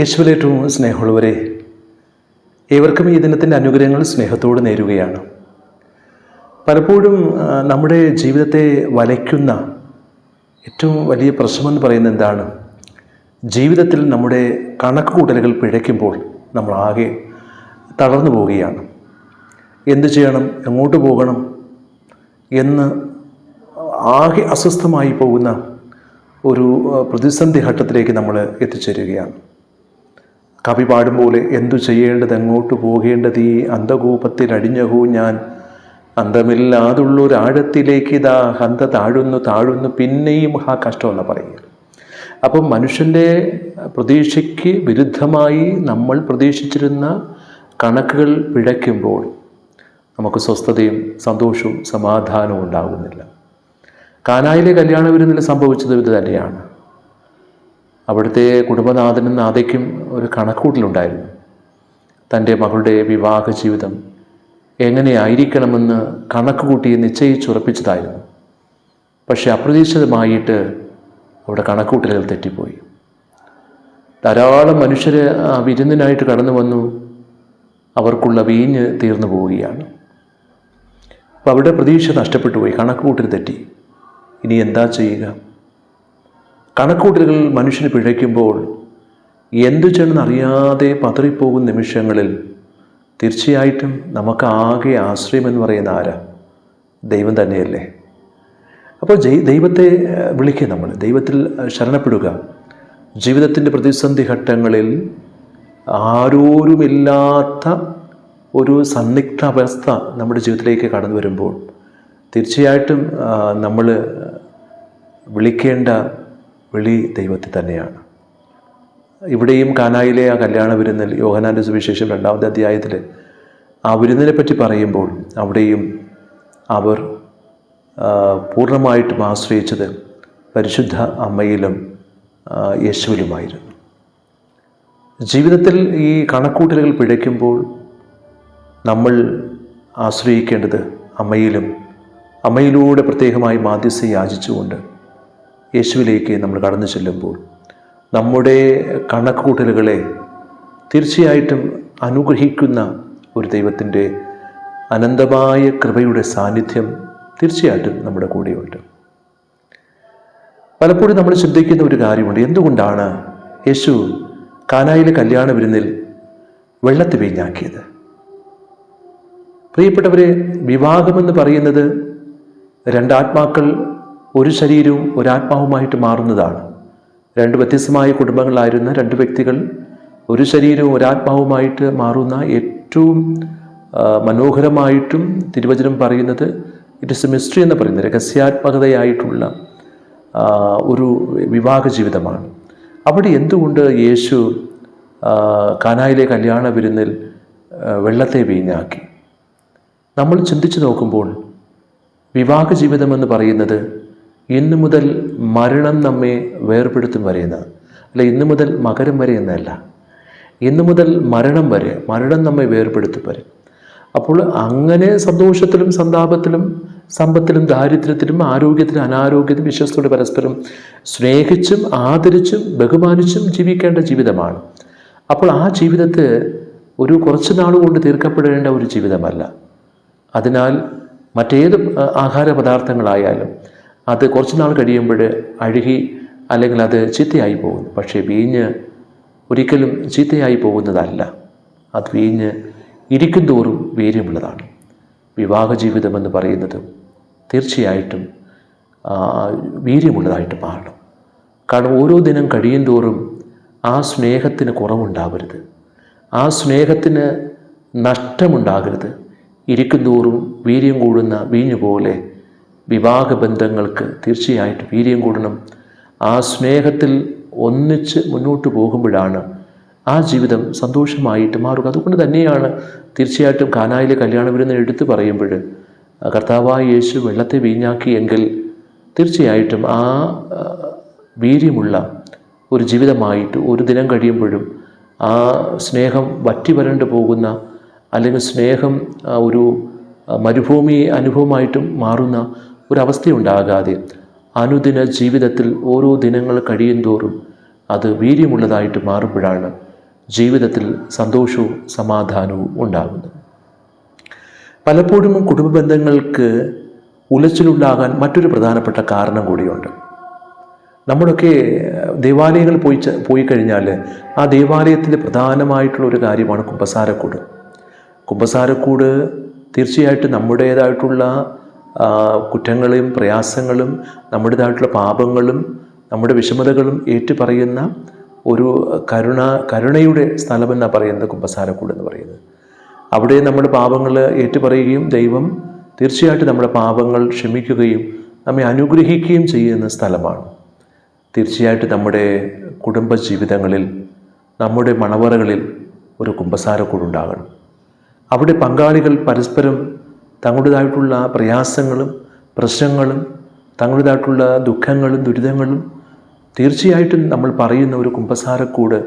യേശുവിൽ ഏറ്റവും സ്നേഹമുള്ളവരെ ഏവർക്കും ഈ ദിനത്തിന്റെ അനുഗ്രഹങ്ങൾ സ്നേഹത്തോട് നേരുകയാണ്. പലപ്പോഴും നമ്മുടെ ജീവിതത്തെ വലയ്ക്കുന്ന ഏറ്റവും വലിയ പ്രശ്നമെന്ന് പറയുന്നത് എന്താണ്? ജീവിതത്തിൽ നമ്മുടെ കണക്ക് കൂട്ടലുകൾ പിഴയ്ക്കുമ്പോൾ നമ്മൾ ആകെ തളർന്നു പോവുകയാണ്. എന്തു ചെയ്യണം? എങ്ങോട്ട് പോകണം? എന്ന് ആകെ അസ്വസ്ഥമായി പോകുന്ന ഒരു പ്രതിസന്ധി ഘട്ടത്തിലേക്ക് നമ്മൾ എത്തിച്ചേരുകയാണ്. കവി പാടും പോലെ എന്തു ചെയ്യേണ്ടത്? എങ്ങോട്ട് പോകേണ്ടത്? ഈ അന്ധകൂപത്തിൽ അടിഞ്ഞകൂ ഞാൻ. അന്തമില്ലാതുള്ളൊരാഴത്തിലേക്ക് ഇതാ ഹന്ത താഴുന്നു താഴുന്നു പിന്നെയും ആ കഷ്ടമെന്ന് പറയുക. അപ്പം മനുഷ്യന്റെ പ്രതീക്ഷയ്ക്ക് വിരുദ്ധമായി നമ്മൾ പ്രതീക്ഷിച്ചിരുന്ന കണക്കുകൾ പിഴയ്ക്കുമ്പോൾ നമുക്ക് സ്വസ്ഥതയും സന്തോഷവും സമാധാനവും ഉണ്ടാകുന്നില്ല. കാനായിലെ കല്യാണ വിരുന്നിൽ സംഭവിച്ചത് ഇത് തന്നെയാണ്. അവിടുത്തെ കുടുംബനാഥനും നാഥയ്ക്കും ഒരു കണക്കൂട്ടിലുണ്ടായിരുന്നു. തന്റെ മകളുടെ വിവാഹ ജീവിതം എങ്ങനെയായിരിക്കണമെന്ന് കണക്ക് കൂട്ടി നിശ്ചയിച്ചുറപ്പിച്ചതായിരുന്നു. പക്ഷെ അപ്രതീക്ഷിതമായിട്ട് അവിടെ കണക്കൂട്ടലുകൾ തെറ്റിപ്പോയി. ധാരാളം മനുഷ്യർ ആ വിരുന്നിനായിട്ട് കടന്നു വന്നു. അവർക്കുള്ള വീഞ്ഞ് തീർന്നു പോവുകയാണ്. അപ്പോൾ അവിടെ പ്രതീക്ഷ നഷ്ടപ്പെട്ടു പോയി. കണക്കുകൂട്ടൽ തെറ്റി. ഇനി എന്താ ചെയ്യുക? കണക്കൂട്ടലുകൾ മനുഷ്യന് പിഴയ്ക്കുമ്പോൾ എന്തു ചെന്നറിയാതെ പതറിപ്പോകുന്ന നിമിഷങ്ങളിൽ തീർച്ചയായിട്ടും നമുക്കാകെ ആശ്രയം എന്ന് പറയുന്ന ആരാ? ദൈവം തന്നെയല്ലേ. അപ്പോൾ ദൈവത്തെ വിളിക്കുക നമ്മൾ. ദൈവത്തിൽ ശരണപ്പെടുക. ജീവിതത്തിന്റെ പ്രതിസന്ധി ഘട്ടങ്ങളിൽ ആരോരുമില്ലാത്ത ഒരു സന്നിഗ്ധ അവസ്ഥ നമ്മുടെ ജീവിതത്തിലേക്ക് കടന്നു വരുമ്പോൾ തീർച്ചയായിട്ടും നമ്മൾ വിളിക്കേണ്ട വിളി ദൈവത്തിൽ തന്നെയാണ്. ഇവിടെയും കാനായിലെ ആ കല്യാണ വിരുന്നിൽ യോഹനാന്റെ സുവിശേഷം രണ്ടാമത്തെ അധ്യായത്തിൽ ആ വിരുന്നിനെ പറ്റി പറയുമ്പോൾ അവിടെയും അവർ പൂർണമായിട്ടും ആശ്രയിച്ചത് പരിശുദ്ധ അമ്മയിലും യേശുവിലുമായിരുന്നു. ജീവിതത്തിൽ ഈ കണക്കൂട്ടലുകൾ പിഴയ്ക്കുമ്പോൾ നമ്മൾ ആശ്രയിക്കേണ്ടത് അമ്മയിലും അമ്മയിലൂടെ പ്രത്യേകമായി മാധ്യസ്ഥ യാചിച്ചുകൊണ്ട് യേശുവിലേക്ക് നമ്മൾ കടന്നു ചെല്ലുമ്പോൾ നമ്മുടെ കണക്കുകൂട്ടലുകളെ തീർച്ചയായിട്ടും അനുഗ്രഹിക്കുന്ന ഒരു ദൈവത്തിന്റെ അനന്തമായ കൃപയുടെ സാന്നിധ്യം തീർച്ചയായിട്ടും നമ്മുടെ കൂടെയുണ്ട്. പലപ്പോഴും നമ്മൾ ശ്രദ്ധിക്കുന്ന ഒരു കാര്യമുണ്ട്. എന്തുകൊണ്ടാണ് യേശു കാനായിലെ കല്യാണ വിരുന്നിൽ വെള്ളത്തെ വീഞ്ഞാക്കിയത്? പ്രിയപ്പെട്ടവരെ വിവാഹമെന്ന് പറയുന്നത് രണ്ടാത്മാക്കൾ ഒരു ശരീരവും ഒരാത്മാവുമായിട്ട് മാറുന്നതാണ്. രണ്ട് വ്യത്യസ്തമായ കുടുംബങ്ങളായിരുന്ന രണ്ട് വ്യക്തികൾ ഒരു ശരീരവും ഒരാത്മാവുമായിട്ട് മാറുന്ന ഏറ്റവും മനോഹരമായിട്ടും തിരുവചനം പറയുന്നത് ഇറ്റ് ഇസ് മിസ്റ്ററി എന്ന് പറയുന്നത് രഹസ്യാത്മകതയായിട്ടുള്ള ഒരു വിവാഹ ജീവിതമാണ്. അവിടെ എന്തുകൊണ്ട് യേശു കാനായിലെ കല്യാണ വിരുന്നിൽ വെള്ളത്തെ വീഞ്ഞാക്കി? നമ്മൾ ചിന്തിച്ചു നോക്കുമ്പോൾ വിവാഹ ജീവിതമെന്ന് പറയുന്നത് ഇന്നു മുതൽ മരണം നമ്മെ വേർപെടുത്തും വരെയെന്ന്. അല്ല ഇന്നു മുതൽ മകരം വരെ എന്നല്ല. ഇന്നു മുതൽ മരണം വരെ മരണം നമ്മെ വേർപെടുത്തും വരെ. അപ്പോൾ അങ്ങനെ സന്തോഷത്തിലും സന്താപത്തിലും സമ്പത്തിലും ദാരിദ്ര്യത്തിലും ആരോഗ്യത്തിലും അനാരോഗ്യത്തിലും വിശ്വസത്തോടെ പരസ്പരം സ്നേഹിച്ചും ആദരിച്ചും ബഹുമാനിച്ചും ജീവിക്കേണ്ട ജീവിതമാണ്. അപ്പോൾ ആ ജീവിതത്തെ ഒരു കുറച്ച് നാൾ കൊണ്ട് തീർക്കപ്പെടേണ്ട ഒരു ജീവിതമല്ല. അതിനാൽ മറ്റേത് ആഹാര പദാർത്ഥങ്ങളായാലും അത് കുറച്ച് നാൾ കഴിയുമ്പോൾ അഴുകി അല്ലെങ്കിൽ അത് ചീത്തയായി പോകുന്നു. പക്ഷേ വീഞ്ഞ് ഒരിക്കലും ചീത്തയായി പോകുന്നതല്ല. അത് വീഞ്ഞ് ഇരിക്കും തോറും വീര്യമുള്ളതാണ്. വിവാഹ ജീവിതമെന്ന് പറയുന്നത് തീർച്ചയായിട്ടും വീര്യമുള്ളതായിട്ട് മാറണം. കാരണം ഓരോ ദിനം കഴിയും തോറും ആ സ്നേഹത്തിന് കുറവുണ്ടാവരുത്. ആ സ്നേഹത്തിന് നഷ്ടമുണ്ടാകരുത്. ഇരിക്കുന്തോറും വീര്യം കൂടുന്ന വീഞ്ഞു പോലെ വിവാഹ ബന്ധങ്ങൾക്ക് തീർച്ചയായിട്ടും വീര്യം കൂടണം. ആ സ്നേഹത്തിൽ ഒന്നിച്ച് മുന്നോട്ട് പോകുമ്പോഴാണ് ആ ജീവിതം സന്തോഷമായിട്ട് മാറുക. അതുകൊണ്ട് തന്നെയാണ് തീർച്ചയായിട്ടും കാനായിലെ കല്യാണ വിരുന്ന് എടുത്തു പറയുമ്പോൾ കർത്താവായ യേശു വെള്ളത്തെ വീഞ്ഞാക്കിയെങ്കിൽ തീർച്ചയായിട്ടും ആ വീര്യമുള്ള ഒരു ജീവിതമായിട്ട് ഒരു ദിനം കഴിയുമ്പോഴും ആ സ്നേഹം വറ്റി വരണ്ടു പോകുന്ന അല്ലെങ്കിൽ സ്നേഹം ഒരു മരുഭൂമി അനുഭവമായിട്ടും മാറുന്ന ഒരവസ്ഥയുണ്ടാകാതെ അനുദിന ജീവിതത്തിൽ ഓരോ ദിനങ്ങൾ കഴിയും തോറും അത് വീര്യമുള്ളതായിട്ട് മാറുമ്പോഴാണ് ജീവിതത്തിൽ സന്തോഷവും സമാധാനവും ഉണ്ടാകുന്നത്. പലപ്പോഴും കുടുംബ ബന്ധങ്ങൾക്ക് ഉലച്ചിലുണ്ടാകാൻ മറ്റൊരു പ്രധാനപ്പെട്ട കാരണം കൂടിയുണ്ട്. നമ്മളൊക്കെ ദേവാലയങ്ങൾ പോയി പോയി കഴിഞ്ഞാൽ ആ ദേവാലയത്തിന്റെ പ്രധാനമായിട്ടുള്ള ഒരു കാര്യമാണ് കുമ്പസാരക്കൂട്. കുമ്പസാരക്കൂട് തീർച്ചയായിട്ടും നമ്മുടേതായിട്ടുള്ള ആ, കുറ്റങ്ങളും പ്രയാസങ്ങളും നമ്മുടേതായിട്ടുള്ള പാപങ്ങളും നമ്മുടെ വിഷമതകളും ഏറ്റുപറയുന്ന ഒരു കരുണ കരുണയുടെ സ്ഥലമെന്നാണ് പറയുന്നത് കുമ്പസാരക്കൂട് എന്ന് പറയുന്നത്. അവിടെ നമ്മുടെ പാപങ്ങൾ ഏറ്റുപറയുകയും ദൈവം തീർച്ചയായിട്ടും നമ്മുടെ പാപങ്ങൾ ക്ഷമിക്കുകയും നമ്മെ അനുഗ്രഹിക്കുകയും ചെയ്യുന്ന സ്ഥലമാണ്. തീർച്ചയായിട്ടും നമ്മുടെ കുടുംബ ജീവിതങ്ങളിൽ നമ്മുടെ മണവറകളിൽ ഒരു കുമ്പസാരക്കൂടുണ്ടാകണം അവിടെ പങ്കാളികൾ പരസ്പരം തങ്ങളുടേതായിട്ടുള്ള പ്രയാസങ്ങളും പ്രശ്നങ്ങളും തങ്ങളുടേതായിട്ടുള്ള ദുഃഖങ്ങളും ദുരിതങ്ങളും തീർച്ചയായിട്ടും നമ്മൾ പറയുന്ന ഒരു കുമ്പസാരക്കൂട്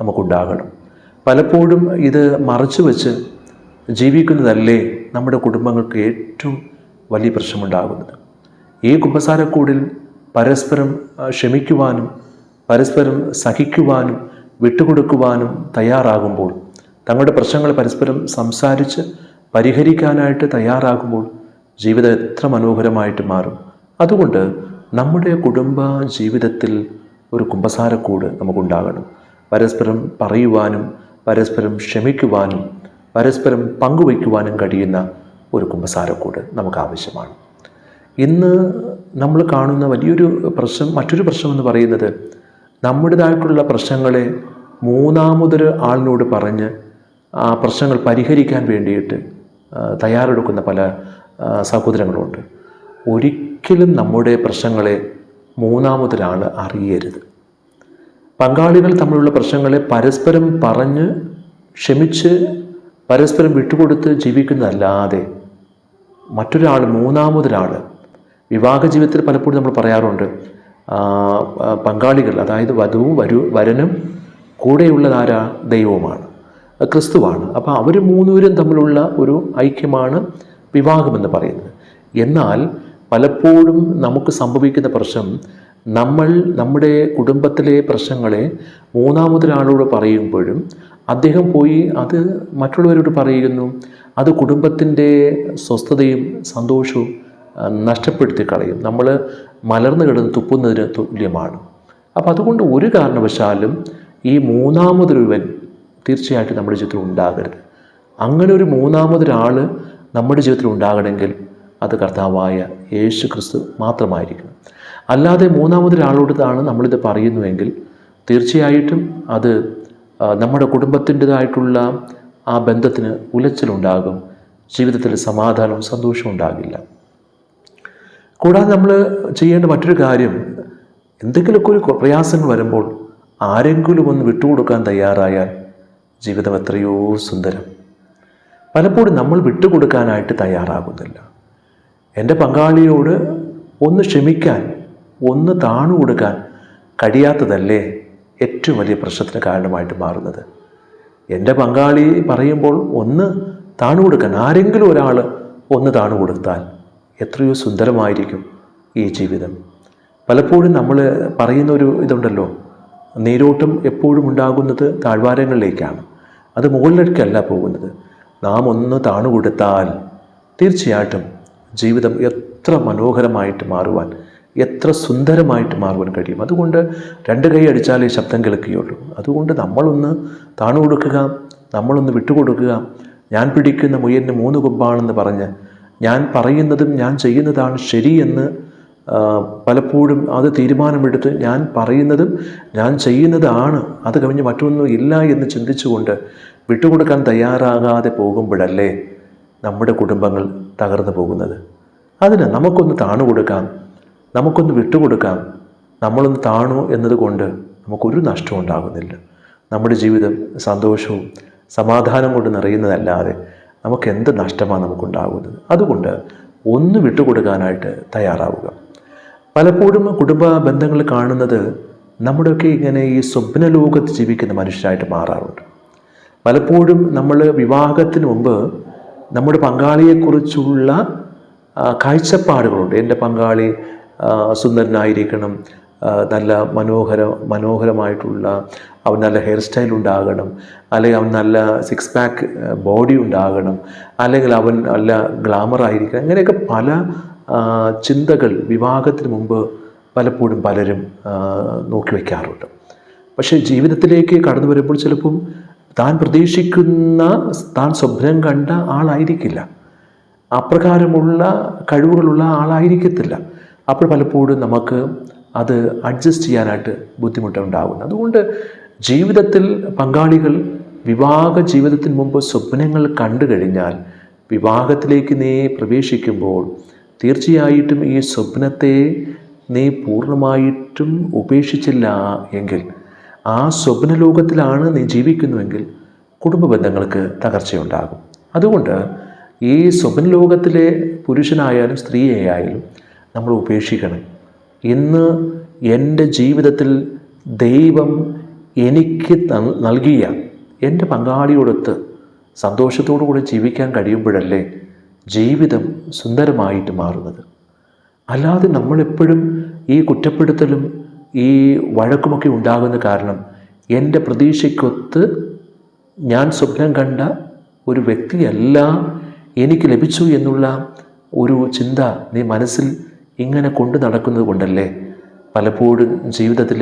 നമുക്കുണ്ടാകണം. പലപ്പോഴും ഇത് മറച്ചു വെച്ച് ജീവിക്കുന്നതല്ലേ നമ്മുടെ കുടുംബങ്ങൾക്ക് ഏറ്റവും വലിയ പ്രശ്നമുണ്ടാകുന്നത്. ഈ കുമ്പസാരക്കൂടിൽ പരസ്പരം ക്ഷമിക്കുവാനും പരസ്പരം സഹിക്കുവാനും വിട്ടുകൊടുക്കുവാനും തയ്യാറാകുമ്പോൾ തങ്ങളുടെ പ്രശ്നങ്ങൾ പരസ്പരം സംസാരിച്ച് പരിഹരിക്കാനായിട്ട് തയ്യാറാകുമ്പോൾ ജീവിതം എത്ര മനോഹരമായിട്ട് മാറും. അതുകൊണ്ട് നമ്മുടെ കുടുംബ ജീവിതത്തിൽ ഒരു കുമ്പസാരക്കൂട് നമുക്കുണ്ടാകണം. പരസ്പരം പറയുവാനും പരസ്പരം ക്ഷമിക്കുവാനും പരസ്പരം പങ്കുവയ്ക്കുവാനും കഴിയുന്ന ഒരു കുമ്പസാരക്കൂട് നമുക്ക് ആവശ്യമാണ് ഇന്ന് നമ്മൾ കാണുന്ന വലിയൊരു പ്രശ്നം മറ്റൊരു പ്രശ്നം എന്ന് പറയുന്നത് നമ്മുടേതായിട്ടുള്ള പ്രശ്നങ്ങളെ മൂന്നാമതൊരു ആളിനോട് പറഞ്ഞ് ആ പ്രശ്നങ്ങൾ പരിഹരിക്കാൻ വേണ്ടിയിട്ട് തയ്യാറെടുക്കുന്ന പല സഹോദരങ്ങളുമുണ്ട്. ഒരിക്കലും നമ്മുടെ പ്രശ്നങ്ങളെ മൂന്നാമതൊരാൾ അറിയരുത്. പങ്കാളികൾ തമ്മിലുള്ള പ്രശ്നങ്ങളെ പരസ്പരം പറഞ്ഞ് ക്ഷമിച്ച് പരസ്പരം വിട്ടുകൊടുത്ത് ജീവിക്കുന്നതല്ലാതെ മറ്റൊരാൾ മൂന്നാമതൊരാൾ വിവാഹ ജീവിതത്തിൽ പലപ്പോഴും നമ്മൾ പറയാറുണ്ട് പങ്കാളികൾ അതായത് വധുവും വരു വരനും കൂടെയുള്ളതാരാ ദൈവവുമാണ്. ക്രിസ്തുവാണ്. അപ്പോൾ അവർ മൂന്നുപേരും തമ്മിലുള്ള ഒരു ഐക്യമാണ് വിവാഹമെന്ന് പറയുന്നത്. എന്നാൽ പലപ്പോഴും നമുക്ക് സംഭവിക്കുന്ന പ്രശ്നം നമ്മൾ നമ്മുടെ കുടുംബത്തിലെ പ്രശ്നങ്ങളെ മൂന്നാമതൊരാളോട് പറയുമ്പോഴും അദ്ദേഹം പോയി അത് മറ്റുള്ളവരോട് പറയുന്നു. അത് കുടുംബത്തിന്റെ സ്വസ്ഥതയും സന്തോഷവും നഷ്ടപ്പെടുത്തി കളയും. നമ്മൾ മലർന്നു കിടന്ന് തുപ്പുന്നതിന് തുല്യമാണ്. അപ്പോൾ അതുകൊണ്ട് ഒരു കാരണവശാലും ഈ മൂന്നാമതൊരുവൻ തീർച്ചയായിട്ടും നമ്മുടെ ജീവിതത്തിൽ ഉണ്ടാകരുത്. അങ്ങനെ ഒരു മൂന്നാമതൊരാൾ നമ്മുടെ ജീവിതത്തിൽ ഉണ്ടാകണമെങ്കിൽ അത് കർത്താവായ യേശു ക്രിസ്തു മാത്രമായിരിക്കണം. അല്ലാതെ മൂന്നാമതൊരാളോടാണ് നമ്മളിത് പറയുന്നുവെങ്കിൽ തീർച്ചയായിട്ടും അത് നമ്മുടെ കുടുംബത്തിന്റെതായിട്ടുള്ള ആ ബന്ധത്തിന് ഉലച്ചിലുണ്ടാകും. ജീവിതത്തിൽ സമാധാനവും സന്തോഷവും ഉണ്ടാകില്ല. കൂടാതെ നമ്മൾ ചെയ്യേണ്ട മറ്റൊരു കാര്യം എന്തെങ്കിലുമൊക്കെ ഒരു പ്രയാസങ്ങൾ വരുമ്പോൾ ആരെങ്കിലും ഒന്ന് വിട്ടുകൊടുക്കാൻ തയ്യാറായാൽ ജീവിതം എത്രയോ സുന്ദരം. പലപ്പോഴും നമ്മൾ വിട്ടുകൊടുക്കാനായിട്ട് തയ്യാറാകുന്നില്ല. എന്റെ പങ്കാളിയോട് ഒന്ന് ക്ഷമിക്കാൻ ഒന്ന് താണു കൊടുക്കാൻ കഴിയാത്തതല്ലേ ഏറ്റവും വലിയ പ്രശ്നത്തിന് കാരണമായിട്ട് മാറുന്നത്. എന്റെ പങ്കാളി പറയുമ്പോൾ ഒന്ന് താണു കൊടുക്കാൻ ആരെങ്കിലും ഒരാൾ ഒന്ന് താണു കൊടുത്താൽ എത്രയോ സുന്ദരമായിരിക്കും ഈ ജീവിതം. പലപ്പോഴും നമ്മൾ പറയുന്ന ഒരു ഇതുണ്ടല്ലോ നീരോട്ടം എപ്പോഴും ഉണ്ടാകുന്നത് താഴ്വാരങ്ങളിലേക്കാണ്. അത് മുകളിലേക്കല്ല പോകുന്നത്. നാം ഒന്ന് താണു കൊടുത്താൽ തീർച്ചയായിട്ടും ജീവിതം എത്ര മനോഹരമായിട്ട് മാറുവാൻ എത്ര സുന്ദരമായിട്ട് മാറുവാൻ കഴിയും. അതുകൊണ്ട് രണ്ട് കൈ അടിച്ചാലേ ശബ്ദം കേൾക്കുകയുള്ളൂ. അതുകൊണ്ട് നമ്മളൊന്ന് താണു കൊടുക്കുക നമ്മളൊന്ന് വിട്ടുകൊടുക്കുക ഞാൻ പിടിക്കുന്ന മുയലിന് മൂന്ന് കൊമ്പാണെന്ന് പറഞ്ഞ് ഞാൻ പറയുന്നതും ഞാൻ ചെയ്യുന്നതാണ് ശരിയെന്ന് പലപ്പോഴും അത് തീരുമാനമെടുത്ത് ഞാൻ പറയുന്നതും ഞാൻ ചെയ്യുന്നതാണ്. അത് കവിഞ്ഞ് മറ്റൊന്നും ഇല്ല എന്ന് ചിന്തിച്ചുകൊണ്ട് വിട്ടുകൊടുക്കാൻ തയ്യാറാകാതെ പോകുമ്പോഴല്ലേ നമ്മുടെ കുടുംബങ്ങൾ തകർന്നു പോകുന്നത്? അതിന് നമുക്കൊന്ന് താണു കൊടുക്കാം. നമുക്കൊന്ന് വിട്ടുകൊടുക്കാം. നമ്മളൊന്ന് താണു എന്നതുകൊണ്ട് നമുക്കൊരു നഷ്ടവും ഉണ്ടാകുന്നില്ല. നമ്മുടെ ജീവിതം സന്തോഷവും സമാധാനം കൊണ്ട് നിറയുന്നതല്ലാതെ നമുക്ക് എന്ത് നഷ്ടമാണ് നമുക്കുണ്ടാകുന്നത്? അതുകൊണ്ട് ഒന്ന് വിട്ടുകൊടുക്കാനായിട്ട് തയ്യാറാവുക. പലപ്പോഴും കുടുംബ ബന്ധങ്ങൾ കാണുന്നത് നമ്മുടെയൊക്കെ ഇങ്ങനെ ഈ സ്വപ്നലോകത്ത് ജീവിക്കുന്ന മനുഷ്യരായിട്ട് മാറാറുണ്ട്. പലപ്പോഴും നമ്മൾ വിവാഹത്തിന് മുമ്പ് നമ്മുടെ പങ്കാളിയെക്കുറിച്ചുള്ള കാഴ്ചപ്പാടുകളുണ്ട്. എന്റെ പങ്കാളി സുന്ദരനായിരിക്കണം നല്ല മനോഹര മനോഹരമായിട്ടുള്ള അവൻ നല്ല ഹെയർ സ്റ്റൈൽ ഉണ്ടാകണം അല്ലെങ്കിൽ അവൻ നല്ല സിക്സ് പാക്ക് ബോഡി ഉണ്ടാകണം അല്ലെങ്കിൽ അവൻ നല്ല ഗ്ലാമർ ആയിരിക്കണം അങ്ങനെയൊക്കെ പല ചിന്തകൾ വിവാഹത്തിന് മുമ്പ് പലപ്പോഴും പലരും നോക്കി വയ്ക്കാറുണ്ട് പക്ഷേ ജീവിതത്തിലേക്ക് കടന്നു വരുമ്പോൾ ചിലപ്പം താൻ പ്രതീക്ഷിക്കുന്ന താൻ സ്വപ്നം കണ്ട ആളായിരിക്കില്ല. അപ്രകാരമുള്ള കഴിവുകളുള്ള ആളായിരിക്കത്തില്ല. അപ്പോൾ പലപ്പോഴും നമുക്ക് അത് അഡ്ജസ്റ്റ് ചെയ്യാനായിട്ട് ബുദ്ധിമുട്ടുണ്ടാകുന്നു അതുകൊണ്ട് ജീവിതത്തിൽ പങ്കാളികൾ വിവാഹ ജീവിതത്തിന് മുമ്പ് സ്വപ്നങ്ങൾ കണ്ടു കഴിഞ്ഞാൽ വിവാഹത്തിലേക്ക് നീ പ്രവേശിക്കുമ്പോൾ തീർച്ചയായിട്ടും ഈ സ്വപ്നത്തെ നീ പൂർണമായിട്ടും ഉപേക്ഷിച്ചില്ല എങ്കിൽ ആ സ്വപ്നലോകത്തിലാണ് നീ ജീവിക്കുന്നുവെങ്കിൽ കുടുംബ ബന്ധങ്ങൾക്ക് തകർച്ചയുണ്ടാകും. അതുകൊണ്ട് ഈ സ്വപ്നലോകത്തിലെ പുരുഷനായാലും സ്ത്രീയായാലും നമ്മൾ ഉപേക്ഷിക്കണം. ഇന്ന് എന്റെ ജീവിതത്തിൽ ദൈവം എനിക്ക് നൽ- നൽകിയ എന്റെ പങ്കാളിയോടൊത്ത് സന്തോഷത്തോടു കൂടി ജീവിക്കാൻ കഴിയുമ്പോഴല്ലേ ജീവിതം സുന്ദരമായിട്ട് മാറുന്നത്. അല്ലാതെ നമ്മളെപ്പോഴും ഈ കുറ്റപ്പെടുത്തലും ഈ വഴക്കുമൊക്കെ ഉണ്ടാകുന്ന കാരണം എന്റെ പ്രതീക്ഷയ്ക്കൊത്ത് ഞാൻ സ്വപ്നം കണ്ട ഒരു വ്യക്തിയല്ല എനിക്ക് ലഭിച്ചു എന്നുള്ള ഒരു ചിന്ത നീ മനസ്സിൽ ഇങ്ങനെ കൊണ്ടു നടക്കുന്നത് കൊണ്ടല്ലേ പലപ്പോഴും ജീവിതത്തിൽ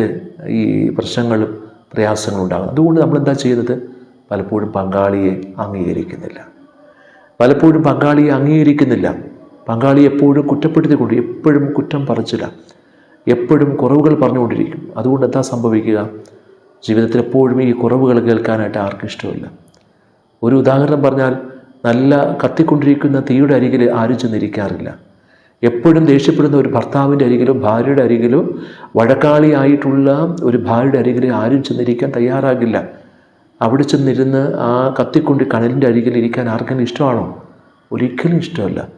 ഈ പ്രശ്നങ്ങളും പ്രയാസങ്ങളും ഉണ്ടാകും അതുകൊണ്ട് നമ്മൾ എന്താ ചെയ്യുന്നത്? പലപ്പോഴും പങ്കാളിയെ അംഗീകരിക്കുന്നില്ല. പലപ്പോഴും പങ്കാളിയെ അംഗീകരിക്കുന്നില്ല. പങ്കാളി എപ്പോഴും കുറ്റപ്പെടുത്തിക്കൊണ്ട് എപ്പോഴും കുറ്റം പറച്ചില്ല എപ്പോഴും കുറവുകൾ പറഞ്ഞുകൊണ്ടിരിക്കും. അതുകൊണ്ട് എന്താ സംഭവിക്കുക? ജീവിതത്തിൽ എപ്പോഴും ഈ കുറവുകൾ കേൾക്കാനായിട്ട് ആർക്കും ഇഷ്ടമില്ല. ഒരു ഉദാഹരണം പറഞ്ഞാൽ നല്ല കത്തിക്കൊണ്ടിരിക്കുന്ന തീയുടെ അരികിൽ ആരും ചെന്നിരിക്കാറില്ല. എപ്പോഴും ദേഷ്യപ്പെടുന്ന ഒരു ഭർത്താവിന്റെ അരികിലോ ഭാര്യയുടെ അരികിലോ വഴക്കാളിയായിട്ടുള്ള ഒരു ഭാര്യയുടെ അരികിൽ ആരും ചെന്നിരിക്കാൻ തയ്യാറാകില്ല. അവിടെ ചെന്നിരുന്ന് ആ കത്തിക്കൊണ്ട് കനലിന്റെ അരികിൽ ഇരിക്കാൻ ആർക്കെങ്കിലും ഇഷ്ടമാണോ? ഒരിക്കലും ഇഷ്ടമല്ല.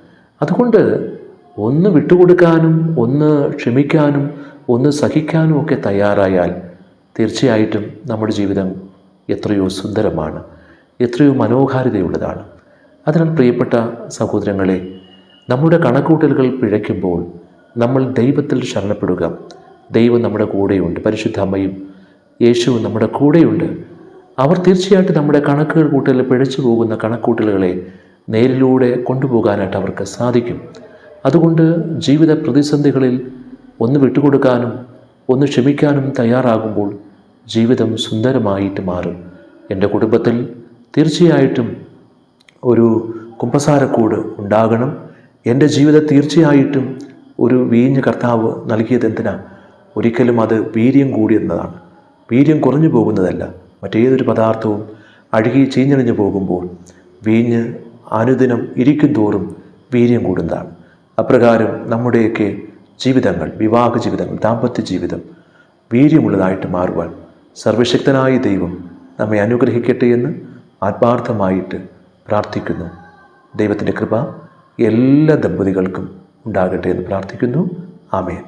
അതുകൊണ്ട് ഒന്ന് വിട്ടുകൊടുക്കാനും ഒന്ന് ക്ഷമിക്കാനും ഒന്ന് സഹിക്കാനും ഒക്കെ തയ്യാറായാൽ തീർച്ചയായിട്ടും നമ്മുടെ ജീവിതം എത്രയോ സുന്ദരമാണ് എത്രയോ മനോഹാരിതയുള്ളതാണ്. അതിനാൽ പ്രിയപ്പെട്ട സഹോദരങ്ങളെ നമ്മുടെ കണക്കൂട്ടലുകൾ പിഴയ്ക്കുമ്പോൾ നമ്മൾ ദൈവത്തിൽ ശരണപ്പെടുക. ദൈവം നമ്മുടെ കൂടെയുണ്ട്. പരിശുദ്ധ അമ്മയും യേശുവും നമ്മുടെ കൂടെയുണ്ട്. അവർ തീർച്ചയായിട്ടും നമ്മുടെ കണക്കുകൾ കൂട്ടലിൽ പിഴച്ചു പോകുന്ന കണക്കൂട്ടലുകളെ നേരിലൂടെ കൊണ്ടുപോകാനായിട്ട് അവർക്ക് സാധിക്കും. അതുകൊണ്ട് ജീവിത പ്രതിസന്ധികളിൽ ഒന്ന് വിട്ടുകൊടുക്കാനും ഒന്ന് ക്ഷമിക്കാനും തയ്യാറാകുമ്പോൾ ജീവിതം സുന്ദരമായിട്ട് മാറും. എന്റെ കുടുംബത്തിൽ തീർച്ചയായിട്ടും ഒരു കുമ്പസാരക്കൂട് ഉണ്ടാകണം. എന്റെ ജീവിതം തീർച്ചയായിട്ടും ഒരു വീഞ്ഞ് കർത്താവ് നൽകിയത് എന്തിനാ? ഒരിക്കലും അത് വീര്യം കൂടിയെന്നതാണ് വീര്യം കുറഞ്ഞു പോകുന്നതല്ല. മറ്റേതൊരു പദാർത്ഥവും അഴുകി ചീഞ്ഞണിഞ്ഞു പോകുമ്പോൾ വീഞ്ഞ് അനുദിനം ഇരിക്കും തോറും വീര്യം കൂടുന്നതാണ്. അപ്രകാരം നമ്മുടെയൊക്കെ ജീവിതങ്ങൾ വിവാഹ ജീവിതങ്ങൾ ദാമ്പത്യ ജീവിതം വീര്യമുള്ളതായിട്ട് മാറുവാൻ സർവശക്തനായ ദൈവം നമ്മെ അനുഗ്രഹിക്കട്ടെ എന്ന് ആത്മാർത്ഥമായിട്ട് പ്രാർത്ഥിക്കുന്നു. ദൈവത്തിന്റെ കൃപ എല്ലാ ദമ്പതികൾക്കും ഉണ്ടാകട്ടെ എന്ന് പ്രാർത്ഥിക്കുന്നു. ആമേൻ.